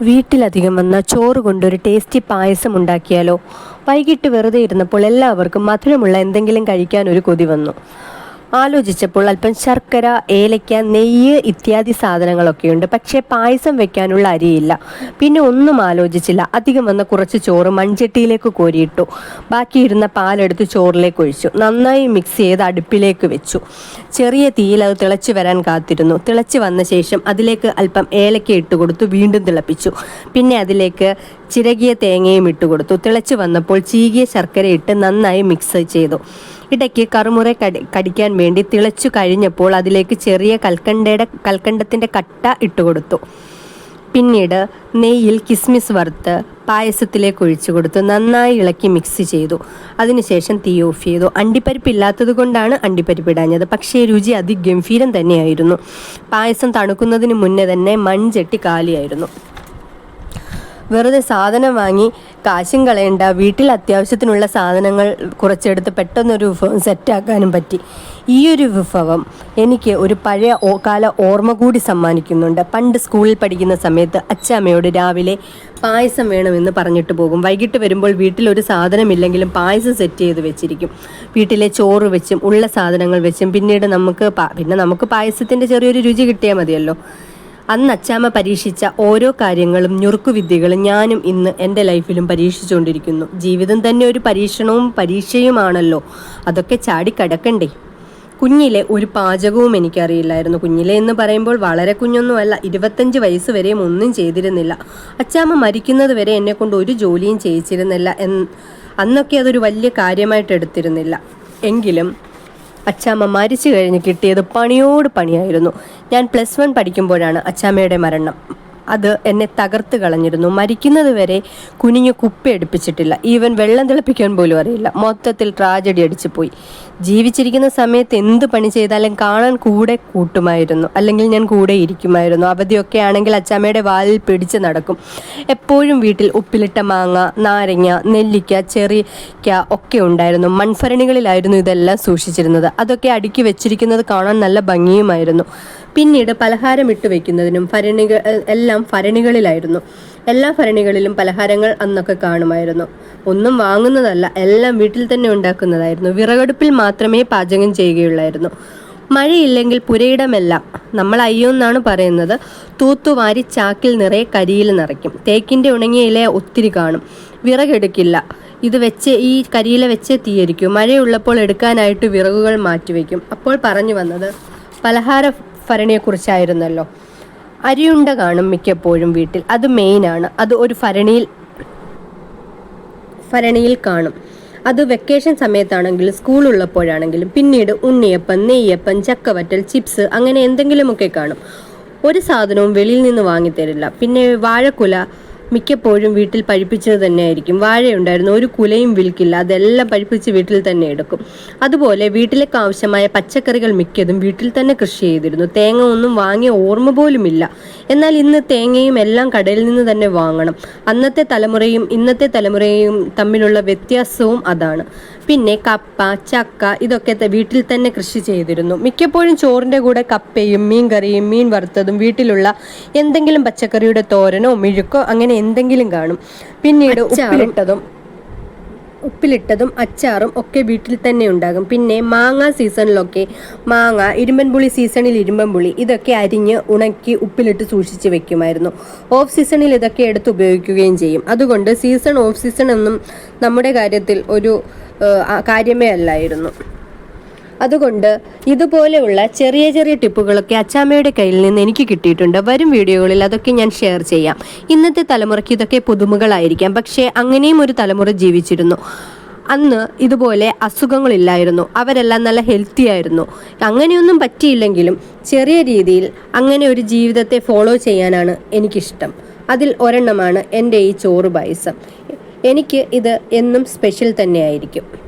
വീട്ടിലധികം വന്ന ചോറ് കൊണ്ടൊരു ടേസ്റ്റി പായസം ഉണ്ടാക്കിയാലോ? വൈകിട്ട് വെറുതെ ഇരുന്നപ്പോൾ എല്ലാവർക്കും മധുരമുള്ള എന്തെങ്കിലും കഴിക്കാൻ ഒരു കൊതി വന്നു. ആലോചിച്ചപ്പോൾ അല്പം ശർക്കര ഏലയ്ക്ക നെയ്യ് ഇത്യാദി സാധനങ്ങളൊക്കെയുണ്ട്. പക്ഷേ പായസം വെക്കാനുള്ള അരിയില്ല. പിന്നെ ഒന്നും ആലോചിച്ചില്ല. അധികം വന്ന കുറച്ച് ചോറ് മൺചട്ടിയിലേക്ക് കോരിയിട്ടു. ബാക്കിയിരുന്ന പാലെടുത്ത് ചോറിലേക്ക് ഒഴിച്ചു. നന്നായി മിക്സ് ചെയ്ത് അടുപ്പിലേക്ക് വെച്ചു. ചെറിയ തീയിൽ അത് തിളച്ചു വരാൻ കാത്തിരുന്നു. തിളച്ചു വന്ന ശേഷം അതിലേക്ക് അല്പം ഏലയ്ക്ക ഇട്ട് കൊടുത്തു. വീണ്ടും തിളപ്പിച്ചു. പിന്നെ അതിലേക്ക് ചിരകിയ തേങ്ങയും ഇട്ട് കൊടുത്തു. തിളച്ച് വന്നപ്പോൾ ചീകിയ ശർക്കര ഇട്ട് നന്നായി മിക്സ് ചെയ്തു. ഇടയ്ക്ക് കറുമുറ കടി കടിക്കാൻ വേണ്ടി തിളച്ചു കഴിഞ്ഞപ്പോൾ അതിലേക്ക് ചെറിയ കൽക്കണ്ടയുടെ കൽക്കണ്ടത്തിന്റെ കട്ട ഇട്ടുകൊടുത്തു. പിന്നീട് നെയ്യിൽ കിസ്മിസ് വറുത്ത് പായസത്തിലേക്ക് ഒഴിച്ചു കൊടുത്ത് നന്നായി ഇളക്കി മിക്സ് ചെയ്തു. അതിനുശേഷം തീ ഓഫ് ചെയ്തു. അണ്ടിപ്പരിപ്പ് ഇല്ലാത്തത് കൊണ്ടാണ് അണ്ടിപ്പരിപ്പ് ഇടാഞ്ഞത്. പക്ഷേ രുചി അതിഗംഭീരം തന്നെയായിരുന്നു. പായസം തണുക്കുന്നതിന് മുന്നേ തന്നെ മൺചട്ടി കാലിയായിരുന്നു. വെറുതെ സാധനം വാങ്ങി കാശും കളയണ്ട. വീട്ടിൽ അത്യാവശ്യത്തിനുള്ള സാധനങ്ങൾ കുറച്ചെടുത്ത് പെട്ടെന്നൊരു വിഭവം സെറ്റാക്കാനും പറ്റി. ഈ ഒരു വിഭവം എനിക്ക് ഒരു പഴയ കാല ഓർമ്മ കൂടി സമ്മാനിക്കുന്നുണ്ട്. പണ്ട് സ്കൂളിൽ പഠിക്കുന്ന സമയത്ത് അച്ചാമ്മയോട് രാവിലെ പായസം വേണമെന്ന് പറഞ്ഞിട്ട് പോകും. വൈകിട്ട് വരുമ്പോൾ വീട്ടിൽ ഒരു സാധനമില്ലെങ്കിലും പായസം സെറ്റ് ചെയ്ത് വെച്ചിരിക്കും. വീട്ടിലെ ചോറ് വെച്ചും ഉള്ള സാധനങ്ങൾ വെച്ചും. പിന്നീട് നമുക്ക് പിന്നെ നമുക്ക് പായസത്തിന്റെ ചെറിയൊരു രുചി കിട്ടിയാൽ മതിയല്ലോ. അന്ന് അച്ചാമ്മ പരീക്ഷിച്ച ഓരോ കാര്യങ്ങളും ഞുറുക്കുവിദ്യകളും ഞാനും ഇന്ന് എന്റെ ലൈഫിലും പരീക്ഷിച്ചുകൊണ്ടിരിക്കുന്നു. ജീവിതം തന്നെ ഒരു പരീക്ഷണവും പരീക്ഷയുമാണല്ലോ. അതൊക്കെ ചാടിക്കടക്കണ്ടേ കുഞ്ഞിലെ ഒരു പാചകവും എനിക്കറിയില്ലായിരുന്നു. കുഞ്ഞിലെ എന്ന് പറയുമ്പോൾ വളരെ കുഞ്ഞൊന്നുമല്ല ഇരുപത്തഞ്ച് വയസ്സ് വരെയും ഒന്നും ചെയ്തിരുന്നില്ല. അച്ചാമ്മ മരിക്കുന്നത് വരെ എന്നെ കൊണ്ട് ഒരു ജോലിയും ചെയ്യിച്ചിരുന്നില്ല അന്നൊക്കെ അതൊരു വലിയ കാര്യമായിട്ട് എടുത്തിരുന്നില്ല. എങ്കിലും അച്ചാമ്മ മരിച്ചു കഴിഞ്ഞ് കിട്ടിയത് പണിയോട് പണിയായിരുന്നു. ഞാൻ പ്ലസ് വൺ പഠിക്കുമ്പോഴാണ് അച്ചാമ്മയുടെ മരണം. അത് എന്നെ തകർത്ത് കളഞ്ഞിരുന്നു. മരിക്കുന്നത് വരെ കുനിഞ്ഞു കുപ്പി അടുപ്പിച്ചിട്ടില്ല. ഈവൻ വെള്ളം തിളപ്പിക്കാൻ പോലും അറിയില്ല. മൊത്തത്തിൽ ട്രാജഡി അടിച്ചു പോയി ജീവിച്ചിരിക്കുന്ന സമയത്ത് എന്ത് പണി ചെയ്താലും കാണാൻ കൂടെ കൂട്ടുമായിരുന്നു. അല്ലെങ്കിൽ ഞാൻ കൂടെ ഇരിക്കുമായിരുന്നു. അവധിയൊക്കെ ആണെങ്കിൽ അച്ചാമ്മയുടെ വാലിൽ പിടിച്ച് നടക്കും. എപ്പോഴും വീട്ടിൽ ഉപ്പിലിട്ട മാങ്ങ നാരങ്ങ നെല്ലിക്ക ചെറിക്ക ഒക്കെ ഉണ്ടായിരുന്നു. മൺഫരണികളിലായിരുന്നു ഇതെല്ലാം സൂക്ഷിച്ചിരുന്നത്. അതൊക്കെ അടുക്കി വെച്ചിരിക്കുന്നത് കാണാൻ നല്ല ഭംഗിയുമായിരുന്നു. പിന്നീട് പലഹാരം ഇട്ട് വെക്കുന്നതിനും ഫരണികൾ എല്ലാം ഭരണികളിലായിരുന്നു. എല്ലാ ഭരണികളിലും പലഹാരങ്ങൾ അന്നൊക്കെ കാണുമായിരുന്നു. ഒന്നും വാങ്ങുന്നതല്ല എല്ലാം വീട്ടിൽ തന്നെ ഉണ്ടാക്കുന്നതായിരുന്നു. വിറകടുപ്പിൽ മാത്രമേ പാചകം ചെയ്യുകയുള്ളായിരുന്നു. മഴയില്ലെങ്കിൽ പുരയിടമെല്ലാം. നമ്മൾ അയ്യോ എന്നാണ് പറയുന്നത്. തൂത്തുവാരി ചാക്കിൽ നിറയെ കരിയിൽ നിറയ്ക്കും. തേക്കിന്റെ ഉണങ്ങിയ ഇല ഒത്തിരി കാണും. വിറകെടുക്കില്ല ഇത് വെച്ച് ഈ കരിയില വെച്ച് തീയരിക്കും. മഴയുള്ളപ്പോൾ എടുക്കാനായിട്ട് വിറകുകൾ മാറ്റിവെക്കും. അപ്പോൾ പറഞ്ഞു വന്നത് പലഹാര ഭരണിയെക്കുറിച്ചായിരുന്നല്ലോ. അരിയുണ്ട കാണും മിക്കപ്പോഴും വീട്ടിൽ. അത് മെയിനാണ് അത് ഒരു ഭരണിയിൽ ഭരണിയിൽ കാണും. അത് വെക്കേഷൻ സമയത്താണെങ്കിലും സ്കൂൾ ഉള്ളപ്പോഴാണെങ്കിലും പിന്നീട് ഉണ്ണിയപ്പം നെയ്യപ്പം ചക്കവറ്റൽ ചിപ്സ് അങ്ങനെ എന്തെങ്കിലുമൊക്കെ കാണും. ഒരു സാധനവും വെളിയിൽ നിന്ന് വാങ്ങി വാങ്ങിത്തരില്ല. പിന്നെ വാഴക്കുല മിക്കപ്പോഴും വീട്ടിൽ പഴിപ്പിച്ചത് തന്നെയായിരിക്കും. വാഴയുണ്ടായിരുന്നു ഒരു കുലയും വിൽക്കില്ല അതെല്ലാം പഴിപ്പിച്ച് വീട്ടിൽ തന്നെ എടുക്കും. അതുപോലെ വീട്ടിലേക്ക് ആവശ്യമായ പച്ചക്കറികൾ മിക്കതും വീട്ടിൽ തന്നെ കൃഷി ചെയ്തിരുന്നു. തേങ്ങ ഒന്നും വാങ്ങിയ ഓർമ്മ പോലുമില്ല. എന്നാൽ ഇന്ന് തേങ്ങയും എല്ലാം കടയിൽ നിന്ന് തന്നെ വാങ്ങണം. അന്നത്തെ തലമുറയും ഇന്നത്തെ തലമുറയും തമ്മിലുള്ള വ്യത്യാസവും അതാണ്. പിന്നെ കപ്പ ചക്ക ഇതൊക്കെ വീട്ടിൽ തന്നെ കൃഷി ചെയ്തിരുന്നു. മിക്കപ്പോഴും ചോറിന്റെ കൂടെ കപ്പയും മീൻ കറിയും മീൻ വറുത്തതും വീട്ടിലുള്ള എന്തെങ്കിലും പച്ചക്കറിയുടെ തോരനോ മിഴുക്കോ അങ്ങനെ എന്തെങ്കിലും കാണും. പിന്നീട് ഉപ്പിലിട്ടതും ഉപ്പിലിട്ടതും അച്ചാറും ഒക്കെ വീട്ടിൽ തന്നെ ഉണ്ടാകും. പിന്നെ മാങ്ങ സീസണിലൊക്കെ മാങ്ങ ഇരുമ്പൻപുളി സീസണിൽ ഇരുമ്പൻപുളി ഇതൊക്കെ അരിഞ്ഞ് ഉണക്കി ഉപ്പിലിട്ട് സൂക്ഷിച്ച് വെക്കുമായിരുന്നു. ഓഫ് സീസണിൽ ഇതൊക്കെ എടുത്ത് ഉപയോഗിക്കുകയും ചെയ്യും. അതുകൊണ്ട് സീസൺ ഓഫ് സീസൺ ഒന്നും നമ്മുടെ കാര്യത്തിൽ ഒരു കാര്യമേ അല്ലായിരുന്നു. അതുകൊണ്ട് ഇതുപോലെയുള്ള ചെറിയ ചെറിയ ടിപ്പുകളൊക്കെ അച്ചാമ്മയുടെ കയ്യിൽ നിന്ന് എനിക്ക് കിട്ടിയിട്ടുണ്ട്. വരും വീഡിയോകളിൽ അതൊക്കെ ഞാൻ ഷെയർ ചെയ്യാം. ഇന്നത്തെ തലമുറയ്ക്ക് ഇതൊക്കെ പുതുമകളായിരിക്കാം. പക്ഷേ അങ്ങനെയും ഒരു തലമുറ ജീവിച്ചിരുന്നു. അന്ന് ഇതുപോലെ അസുഖങ്ങളില്ലായിരുന്നു. അവരെല്ലാം നല്ല ഹെൽത്തി ആയിരുന്നു. അങ്ങനെയൊന്നും പറ്റിയില്ലെങ്കിലും ചെറിയ രീതിയിൽ അങ്ങനെ ഒരു ജീവിതത്തെ ഫോളോ ചെയ്യാനാണ് എനിക്കിഷ്ടം. അതിൽ ഒരെണ്ണമാണ് എന്റെ ഈ ചോറ് പായസം. എനിക്ക് ഇത് എന്നും സ്പെഷ്യൽ തന്നെയായിരിക്കും.